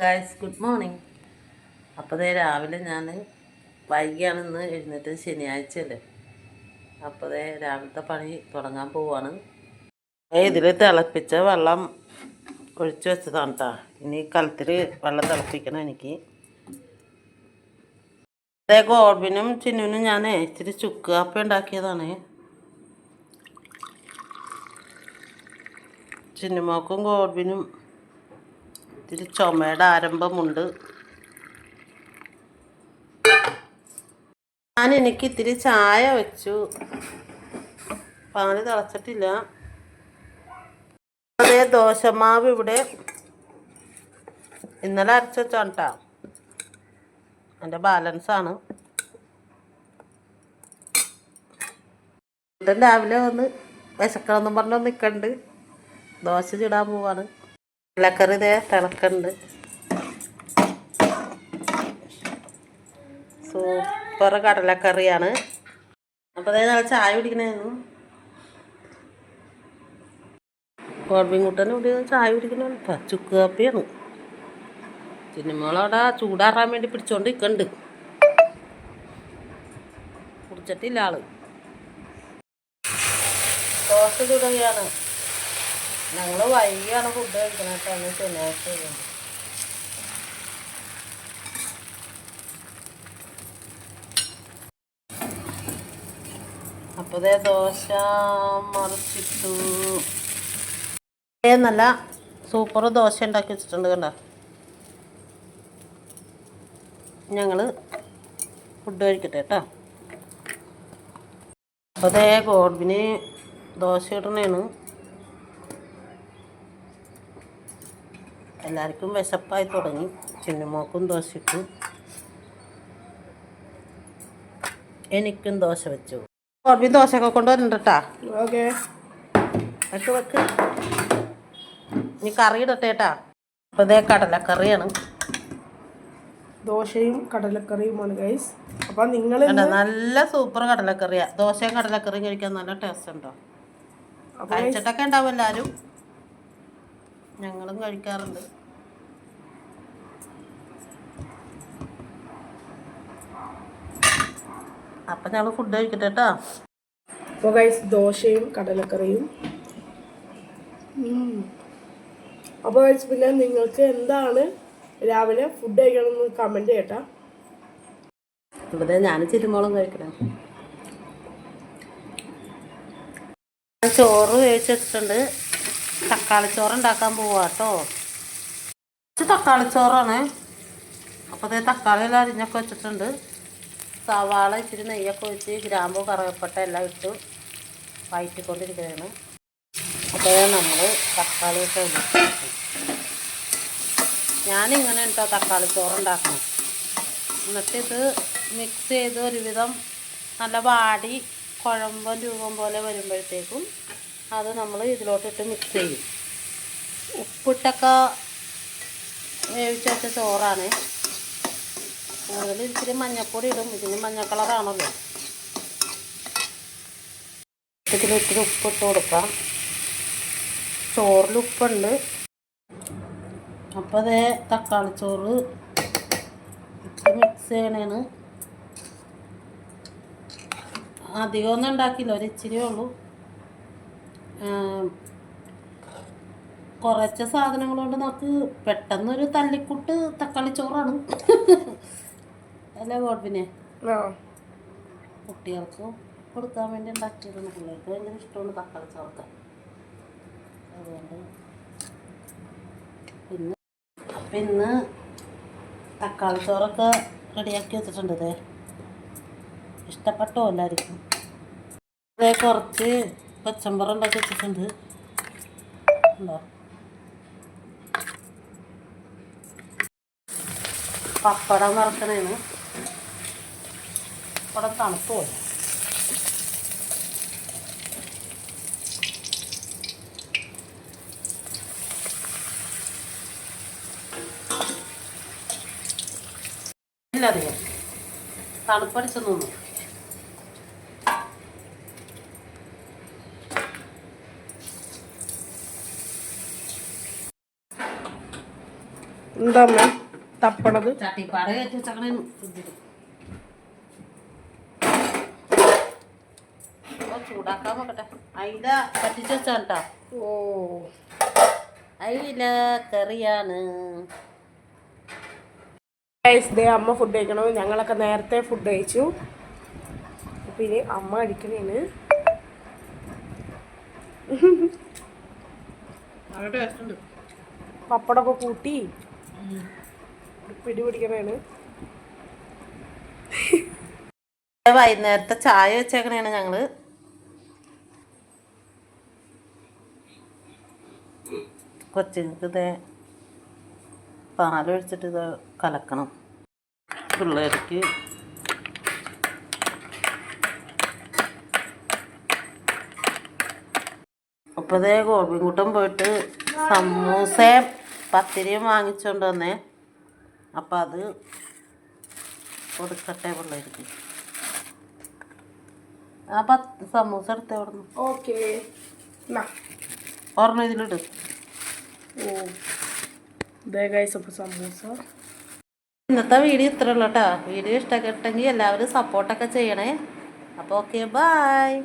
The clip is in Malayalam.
ഗായ്സ് ഗുഡ് മോർണിംഗ് അപ്പോൾ ദേ രാവിലെ ഞാൻ വൈകിയാണ് ഇന്ന് എഴുന്നേറ്റ് ശനിയാഴ്ച അല്ലേ അപ്പോൾ ദേ രാവിലത്തെ പണി തുടങ്ങാൻ പോവാണ്. ഇതിൽ തിളപ്പിച്ച വെള്ളം ഒഴിച്ചു വെച്ചതാണ് കേട്ടോ ഇനി കലത്തിൽ വെള്ളം തിളപ്പിക്കണം എനിക്ക്. അതേ ഗോൾബിനും ചിന്നുവിനും ഞാൻ ഇച്ചിരി ചുക്ക് കാപ്പി ഉണ്ടാക്കിയതാണ്. ചിന്നുമോക്കും ഗോഡ്ബിനും ഇത്തിരി ചുമയുടെ ആരംഭമുണ്ട്. ഞാൻ എനിക്ക് ഇത്തിരി ചായ വെച്ചു. പാൽ തിളച്ചിട്ടില്ല. അതേ ദോശമാവ് ഇവിടെ ഇന്നലെ അരച്ച് വെച്ചാണ് കേട്ടോ എന്റെ ബാലൻസാണ് രാവിലെ വന്ന് വിശക്കണമെന്നും പറഞ്ഞൊന്ന് നിൽക്കണ്ട് ദോശ ചുടാൻ പോവാണ്. കടലക്കറി ഇതേ തിളക്കുന്നുണ്ട് സൂപ്പർ കടലക്കറിയാണ്. അപ്പോൾ അതായത് നമ്മൾ ചായ കുടിക്കണമായിരുന്നു കോർബിൻകുട്ടനും ഇവിടെ ചായ കുടിക്കണ ചുക്ക് കാപ്പിയാണ്. സിനിമകളവിടെ ചൂടാറാൻ വേണ്ടി പിടിച്ചോണ്ട് നിൽക്കണ്ട് കുടിച്ചിട്ടില്ല ആൾ. ദോശ ചുടുകയാണ് ഞങ്ങൾ വൈകിയാണ് ഫുഡ് കഴിക്കണേട്ടാണ് ശനിയാഴ്ച ആയതുകൊണ്ട്. അപ്പോൾ ദോശ മറിച്ചിട്ടു. നല്ല സൂപ്പർ ദോശ ഉണ്ടാക്കി വെച്ചിട്ടുണ്ട് കണ്ട? ഞങ്ങൾ ഫുഡ് കഴിക്കട്ടെ കേട്ടോ. അപ്പോൾ ദേ ഗോഡ്ബിന് ദോശ ഇടണേണ്. എല്ലാവർക്കും വിശപ്പായി തുടങ്ങി. ചിന്നുമോക്കും ദോശ ഇട്ടു എനിക്കും ദോശ വെച്ചു. ഗോഡ്ബിൻ ദോശയൊക്കെ കൊണ്ടുവരണ്ട കേട്ടാ ഓക്കെ. വെക്ക് വെക്ക്. ഇനി കറി ഇടട്ടെ കേട്ടാ അപ്പോൾ ഇതേ കടലക്കറിയാണ്. ദോശയും കടലക്കറിയുമാണ് ഗൈസ് അപ്പം നിങ്ങൾ നല്ല സൂപ്പർ കടലക്കറിയാ. ദോശയും കടലക്കറിയും കഴിക്കാൻ നല്ല ടേസ്റ്റ് ഉണ്ടോ? കഴിച്ചിട്ടൊക്കെ ഉണ്ടാവും എല്ലാവരും ഞങ്ങളും കഴിക്കാറുണ്ട്. അപ്പം ഞങ്ങൾ ഫുഡ് കഴിക്കട്ടെ കേട്ടോ അപ്പോൾ ഗൈസ് ദോശയും കടലക്കറിയും. അപ്പോൾ ഗൈസ് പിന്നെ നിങ്ങൾക്ക് എന്താണ് രാവിലെ ഫുഡ് കഴിക്കണമെന്ന് കമന്റ് ചെയ്യട്ടാ. ഇവിടെ ഞാൻ ചിരുമോളും കഴിക്കണം ചോറ് വേവിച്ച് വെച്ചിട്ടുണ്ട് തക്കാളി ചോറ് ഉണ്ടാക്കാൻ പോവാ കേട്ടോ ഇത് തക്കാളി ചോറാണ്. അപ്പോൾ തക്കാളി എല്ലാം അരിഞ്ഞൊക്കെ വെച്ചിട്ടുണ്ട്. സവാള ഇച്ചിരി നെയ്യൊക്കെ ഒഴിച്ച് ഗ്രാമ്പു കറുവപ്പട്ട എല്ലാം ഇട്ട് വയറ്റിക്കൊണ്ടിരിക്കുകയാണ്. അപ്പോൾ നമ്മൾ തക്കാളിയൊക്കെ ഒക്കെ ഞാനിങ്ങനെ കേട്ടോ തക്കാളി ചോറുണ്ടാക്കണം. എന്നിട്ടിത് മിക്സ് ചെയ്ത് ഒരുവിധം നല്ല വാടി കുഴമ്പൻ രൂപം പോലെ വരുമ്പോഴത്തേക്കും അത് നമ്മൾ ഇതിലോട്ടിട്ട് മിക്സ് ചെയ്യും. ഉപ്പിട്ടൊക്കെ വേവിച്ച് വെച്ച ചോറാണ്. കൂടുതൽ ഇച്ചിരി മഞ്ഞപ്പൊടി ഇടും. ഇതിന് മഞ്ഞ കളറാണല്ലോ. ഇതിൽ ഇത്തിരി ഉപ്പിട്ട് കൊടുക്കാം. ചോറിൽ ഉപ്പുണ്ട്. അപ്പോൾ അതേ തക്കാളി ചോറ് മിക്സ് ചെയ്യണേന് അധികമൊന്നും ഉണ്ടാക്കില്ല ഒരു ഇച്ചിരിയേ ഉള്ളൂ. കുറച്ച് സാധനങ്ങൾ കൊണ്ട് നമുക്ക് പെട്ടെന്നൊരു തല്ലിക്കുട്ട് തക്കാളി ചോറാണ്. അല്ലേ ഗോൾഫിനെ കുട്ടികൾക്ക് കൊടുക്കാൻ വേണ്ടി ഉണ്ടാക്കിയതാണ് പിള്ളേർക്ക് ഭയങ്കര ഇഷ്ടമാണ് തക്കാളി ചോറൊക്കെ അതുകൊണ്ട് പിന്നെ അപ്പം ഇന്ന് തക്കാളി ചോറൊക്കെ റെഡിയാക്കി വെച്ചിട്ടുണ്ട് ഇതേ ഇഷ്ടപ്പെട്ടോ എല്ലാവർക്കും? അതേ കുറച്ച് പച്ചമ്പറ ഉണ്ടാക്കി വെച്ചിട്ടുണ്ട്. ഉണ്ടോ? പപ്പടം വറുക്കണേന് പപ്പടം തണുപ്പ് പോയി. ഇല്ലധികം തണുപ്പടിച്ച് നിന്നു. എന്താ തപ്പണത്? ചട്ടിപ്പാട് കയറ്റി വെച്ചങ്ങനെ ഫ്രിഡ്ജിൽ ചൂടാക്കാൻ നോക്കട്ടെ അയില പറ്റിച്ച് വെച്ചാൽ കേട്ടോ ഓ. അയില കറിയാണ്. ഗൈസ് ദേ അമ്മ ഫുഡ് കഴിക്കണം. ഞങ്ങളൊക്കെ നേരത്തെ ഫുഡ് കഴിച്ചു. അപ്പൊ ഇനി അമ്മ അടിക്കണേന് പപ്പടൊക്കെ പപ്പടമൊക്കെ കൂട്ടി പിടി പിടിക്കണേന് വൈകുന്നേരത്തെ ചായ വെച്ചേക്കണേണ് ഞങ്ങൾ. കൊച്ചുങ്ങൾക്ക് ഇത് പാലൊഴിച്ചിട്ട് ഇത് കലക്കണം. പിള്ളേർക്ക് അപ്പോൾ ഇതേ പോയിട്ട് സമൂസയും പത്തിരിയും വാങ്ങിച്ചുകൊണ്ട് വന്നേ. അപ്പം അത് കൊടുക്കട്ടെ പിള്ളേർക്ക്. ആ പത്ത് സമൂസ എടുത്തേ ഓക്കെ ഓർമ്മ ഇതിലിട്. ഓ. സമൂസ. ഇന്നത്തെ വീഡിയോ ഇത്രയുള്ളൂ കേട്ടോ. വീഡിയോ ഇഷ്ടപ്പെട്ടെങ്കിൽ എല്ലാവരും സപ്പോർട്ടൊക്കെ ചെയ്യണേ. അപ്പോൾ ഓക്കെ ബായ്